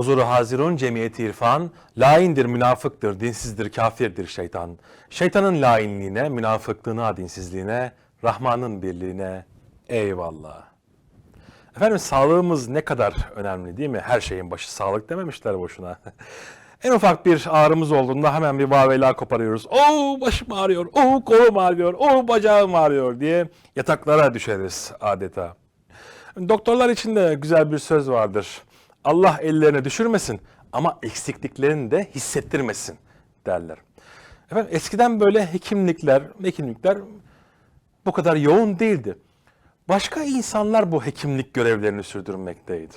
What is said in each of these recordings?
Huzuru hazirun cemiyeti irfan, laindir, münafıktır, dinsizdir, kafirdir şeytan. Şeytanın lainliğine, münafıklığına, dinsizliğine, Rahman'ın birliğine eyvallah. Efendim sağlığımız ne kadar önemli değil mi? Her şeyin başı sağlık dememişler boşuna. en ufak bir ağrımız olduğunda hemen bir vaveyla koparıyoruz. Oo başım ağrıyor, oo kolum ağrıyor, oo bacağım ağrıyor diye yataklara düşeriz adeta. Doktorlar için de güzel bir söz vardır. Allah ellerine düşürmesin ama eksikliklerini de hissettirmesin derler. Efendim eskiden böyle hekimlikler, hekimlikler bu kadar yoğun değildi. Başka insanlar bu hekimlik görevlerini sürdürmekteydi.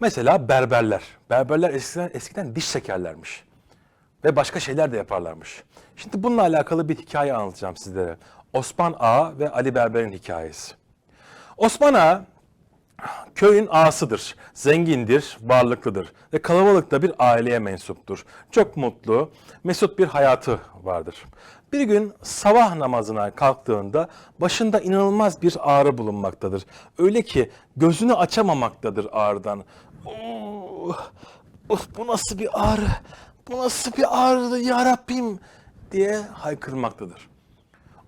Mesela berberler. Berberler eskiden, eskiden diş çekerlermiş. Ve başka şeyler de yaparlarmış. Şimdi bununla alakalı bir hikaye anlatacağım sizlere. Osman Ağa ve Ali Berber'in hikayesi. Osman Ağa köyün ağasıdır. Zengindir, varlıklıdır ve kalabalıkta bir aileye mensuptur. Çok mutlu, mesut bir hayatı vardır. Bir gün sabah namazına kalktığında başında inanılmaz bir ağrı bulunmaktadır. Öyle ki gözünü açamamaktadır ağrıdan. Oh, of, bu nasıl bir ağrı? Bu nasıl bir ağrı ya Rabbim diye haykırmaktadır.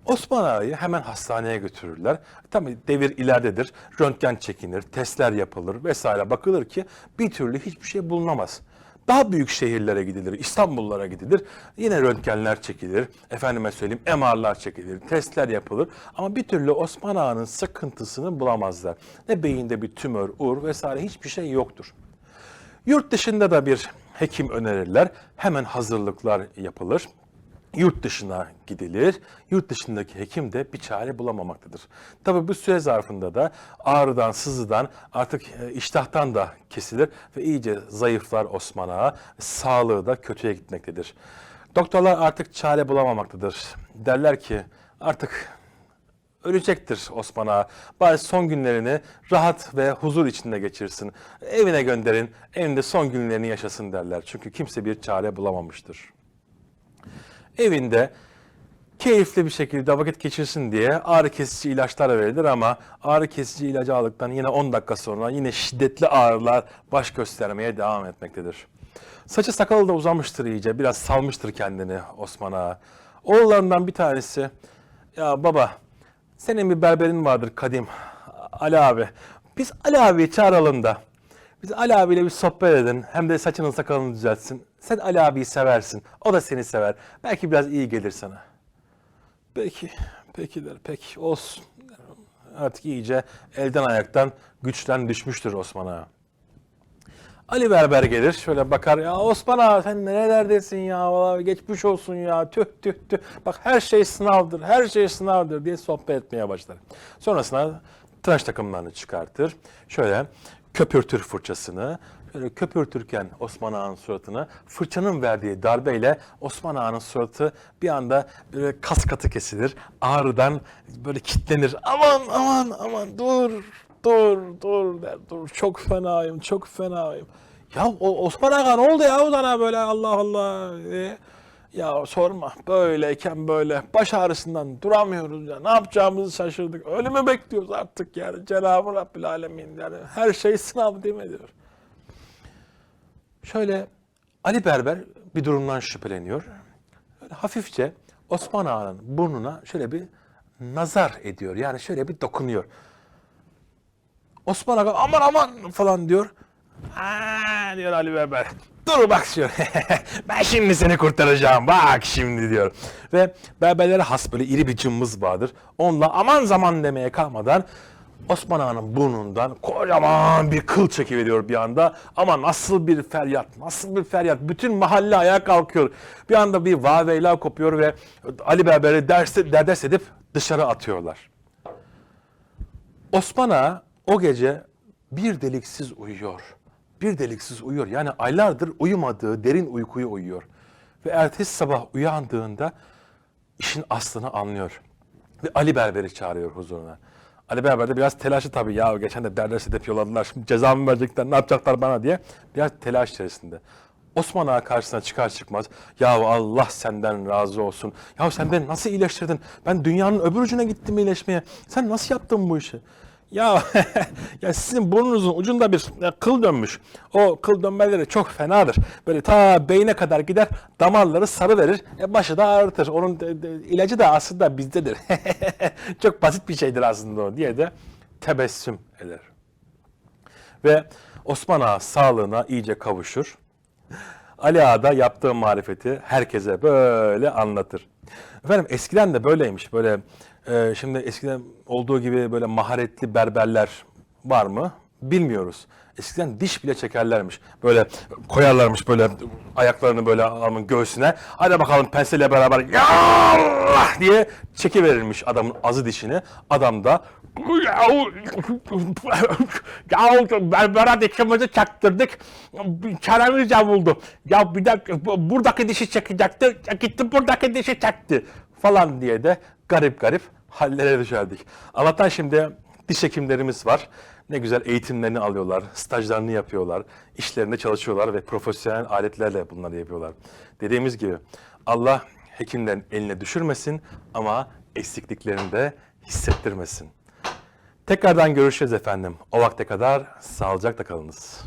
Osman Ağa'yı hemen hastaneye götürürler. Tabii devir ileridedir. Röntgen çekinir, testler yapılır vesaire. Bakılır ki bir türlü hiçbir şey bulunamaz. Daha büyük şehirlere gidilir, İstanbullara gidilir. Yine röntgenler çekilir, efendime söyleyeyim MR'lar çekilir, testler yapılır. Ama bir türlü Osman Ağa'nın sıkıntısını bulamazlar. Ne beyinde bir tümör, ur vesaire hiçbir şey yoktur. Yurt dışında da bir hekim önerirler. Hemen hazırlıklar yapılır. Yurt dışına gidilir. Yurt dışındaki hekim de bir çare bulamamaktadır. Tabi bu süre zarfında da ağrıdan, sızıdan, artık e, iştahtan da kesilir ve iyice zayıflar Osman Ağa. Sağlığı da kötüye gitmektedir. Doktorlar artık çare bulamamaktadır. Derler ki artık ölecektir Osman Ağa. Bari son günlerini rahat ve huzur içinde geçirsin. Evine gönderin, evinde son günlerini yaşasın derler. Çünkü kimse bir çare bulamamıştır. Evinde keyifli bir şekilde vakit geçirsin diye ağrı kesici ilaçlar verilir ama ağrı kesici ilacı aldıktan yine 10 dakika sonra yine şiddetli ağrılar baş göstermeye devam etmektedir. Saçı sakalı da uzamıştır iyice, biraz salmıştır kendini Osman Ağa. Oğullarından bir tanesi, ya baba senin bir berberin vardır kadim, Ali abi. Biz Ali abiyi çağıralım da. Biz Ali abiyle bir sohbet edin. Hem de saçının sakalını düzeltsin. Sen Ali abiyi seversin. O da seni sever. Belki biraz iyi gelir sana. Peki, peki der. Peki olsun. Artık iyice elden ayaktan güçten düşmüştür Osman Ağa. Ali Berber gelir şöyle bakar ya Osman ağa sen nerelerdesin ya vallahi geçmiş olsun ya tüh tüh tüh bak her şey sınavdır her şey sınavdır diye sohbet etmeye başlar. Sonrasında tıraş takımlarını çıkartır şöyle köpürtür fırçasını şöyle köpürtürken Osman Ağa'nın suratına fırçanın verdiği darbeyle Osman Ağa'nın suratı bir anda böyle kas katı kesilir ağrıdan böyle kitlenir aman aman aman dur dur dur der dur çok fenayım çok fenayım. Ya o Osman Ağa ne oldu ya o sana böyle Allah Allah diye. Ya sorma böyleyken böyle baş ağrısından duramıyoruz ya ne yapacağımızı şaşırdık. Ölümü bekliyoruz artık yani Cenab-ı Rabbil Alemin yani her şey sınav değil mi diyor. Şöyle Ali Berber bir durumdan şüpheleniyor. Böyle hafifçe Osman Ağa'nın burnuna şöyle bir nazar ediyor. Yani şöyle bir dokunuyor. Osman Aga aman aman falan diyor. Ha diyor Ali Berber. Dur bak diyor. ben şimdi seni kurtaracağım. Bak şimdi diyor. Ve berberlere has böyle iri bir cımbız vardır. Onunla aman zaman demeye kalmadan Osman Ağa'nın burnundan kocaman bir kıl çekiveriyor bir anda. Ama nasıl bir feryat, nasıl bir feryat. Bütün mahalle ayağa kalkıyor. Bir anda bir vaveyla kopuyor ve Ali Berber'i ders, derdest edip dışarı atıyorlar. Osman Ağa o gece bir deliksiz uyuyor. Bir deliksiz uyuyor. Yani aylardır uyumadığı derin uykuyu uyuyor. Ve ertesi sabah uyandığında işin aslını anlıyor. Ve Ali Berber'i çağırıyor huzuruna. Ali Berber de biraz telaşlı tabii ya geçen de derdest edip yolladılar. Şimdi cezamı verecekler ne yapacaklar bana diye. Biraz telaş içerisinde. Osman Ağa karşısına çıkar çıkmaz ya Allah senden razı olsun. Ya sen beni nasıl iyileştirdin? Ben dünyanın öbür ucuna gittim iyileşmeye. Sen nasıl yaptın bu işi? Ya ya sizin burnunuzun ucunda bir kıl dönmüş. O kıl dönmeleri çok fenadır. Böyle ta beyne kadar gider, damarları sarı verir, e, başı da ağrıtır. Onun de- de- ilacı da aslında bizdedir. çok basit bir şeydir aslında o diye de tebessüm eder. Ve Osman Ağa sağlığına iyice kavuşur. Ali Ağa da yaptığı marifeti herkese böyle anlatır. Efendim eskiden de böyleymiş. Böyle e, şimdi eskiden olduğu gibi böyle maharetli berberler var mı? Bilmiyoruz. Eskiden diş bile çekerlermiş. Böyle koyarlarmış böyle ayaklarını böyle adamın göğsüne. Hadi bakalım penseyle beraber ya Allah diye çekiverirmiş adamın azı dişini. Adam da ya berbera dikimizi çaktırdık. Çaremiz buldu. Ya bir bu- buradaki dişi çekecekti. Gitti buradaki dişi çekti. Falan diye de garip garip hallere düşerdik. Allah'tan şimdi diş hekimlerimiz var. Ne güzel eğitimlerini alıyorlar, stajlarını yapıyorlar, işlerinde çalışıyorlar ve profesyonel aletlerle bunları yapıyorlar. Dediğimiz gibi Allah hekimlerin eline düşürmesin ama eksikliklerini de hissettirmesin. Tekrardan görüşeceğiz efendim. O vakte kadar sağlıcakla kalınız.